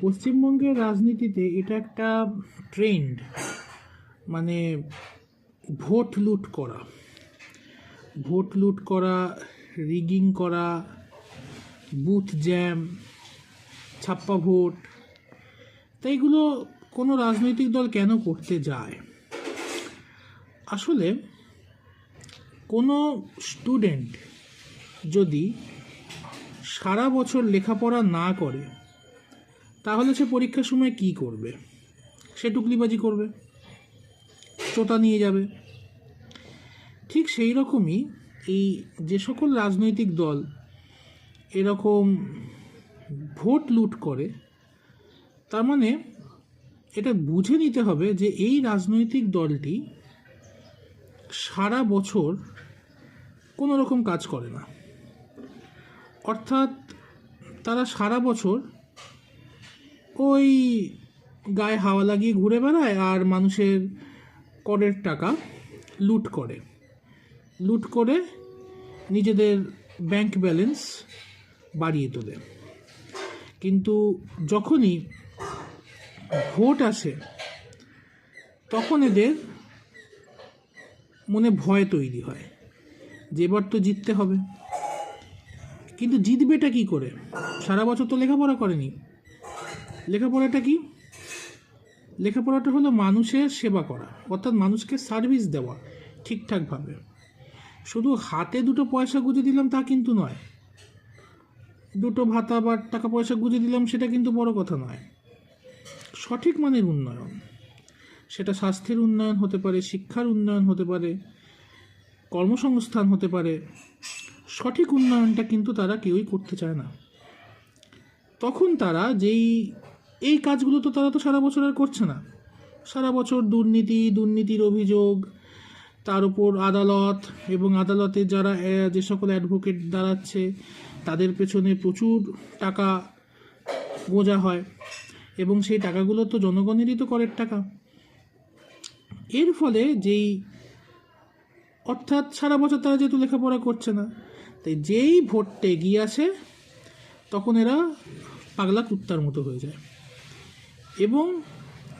পশ্চিমবঙ্গের রাজনীতিতে এটা একটা ট্রেন্ড মানে ভোট লুট করা। ভোট লুট করা রিগিং করা বুথ জ্যাম ছাপ্পা ভোট তাই এগুলো কোনো রাজনৈতিক দল কেন করতে যায়? আসলে কোনো স্টুডেন্ট যদি সারা বছর লেখাপড়া না করে তাহলে সে পরীক্ষার সময় কি করবে? সে টুকলিবাজি করবে চোতা নিয়ে যাবে। ঠিক সেই রকমই এই যে সকল রাজনৈতিক দল এরকম ভোট লুট করে, তার মানে এটা বুঝে নিতে হবে যে এই রাজনৈতিক দলটি সারা বছর কোনো রকম কাজ করে না। অর্থাৎ তারা সারা বছর ওই গায়ে হাওয়া লাগিয়ে ঘুরে বেড়ায় আর মানুষের করের টাকা লুট করে। লুট করে নিজেদের ব্যাংক ব্যালেন্স বাড়িয়ে তোলে। কিন্তু যখনই ভোট আসে, তখন এদের মনে ভয় তৈরি হয় যে এবার তো জিততে হবে। কিন্তু জিতবেটা কি করে? সারা বছর তো লেখাপড়া করেনি। লেখাপড়াটা কি? লেখাপড়াটা হলো মানুষের সেবা করা, অর্থাৎ মানুষকে সার্ভিস দেওয়া ঠিকঠাকভাবে। শুধু হাতে দুটো পয়সা গুঁজে দিলাম তা কিন্তু নয়, দুটো ভাতা বা টাকা পয়সা গুঁজে দিলাম সেটা কিন্তু বড় কথা নয়। সঠিক মানের উন্নয়ন, সেটা স্বাস্থ্যের উন্নয়ন হতে পারে, শিক্ষার উন্নয়ন হতে পারে, কর্মসংস্থান হতে পারে, সঠিক উন্নয়নটা কিন্তু তারা কেউই করতে চায় না। তখন তারা যেই এই কাজগুলো তো তারা তো সারা বছর আর করছে না। সারা বছর দুর্নীতি, দুর্নীতির অভিযোগ, তার উপর আদালত এবং আদালতে যারা যে সকল অ্যাডভোকেট দাঁড়াচ্ছে, তাদের পেছনে প্রচুর টাকা গোজা হয় এবং সেই টাকাগুলো তো জনগণেরই তো করের টাকা। এর ফলে যেই, অর্থাৎ সারা বছর তারা যেহেতু লেখাপড়া করছে না, তাই যেই ভোটটা এগিয়ে আসে, তখন এরা পাগলা কুত্তার মতো হয়ে যায়। এবং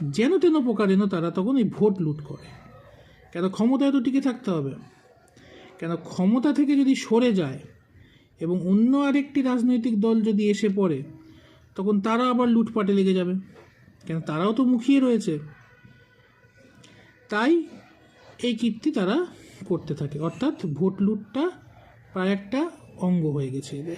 যেন তেন প্রকারেণ তারা তখন এই ভোট লুট করে। কেন ক্ষমতায় তো টিকে থাকতে হবে। কেন ক্ষমতা থেকে যদি সরে যায় এবং অন্য আরেকটি রাজনৈতিক দল যদি এসে পড়ে, তখন তারা আবার লুটপাটে লেগে যাবে। কেন তারাও তো মুখিয়ে রয়েছে। তাই এই কীর্তি তারা করতে থাকে। অর্থাৎ ভোট লুটটা প্রায় একটা অঙ্গ হয়ে গেছে এদের।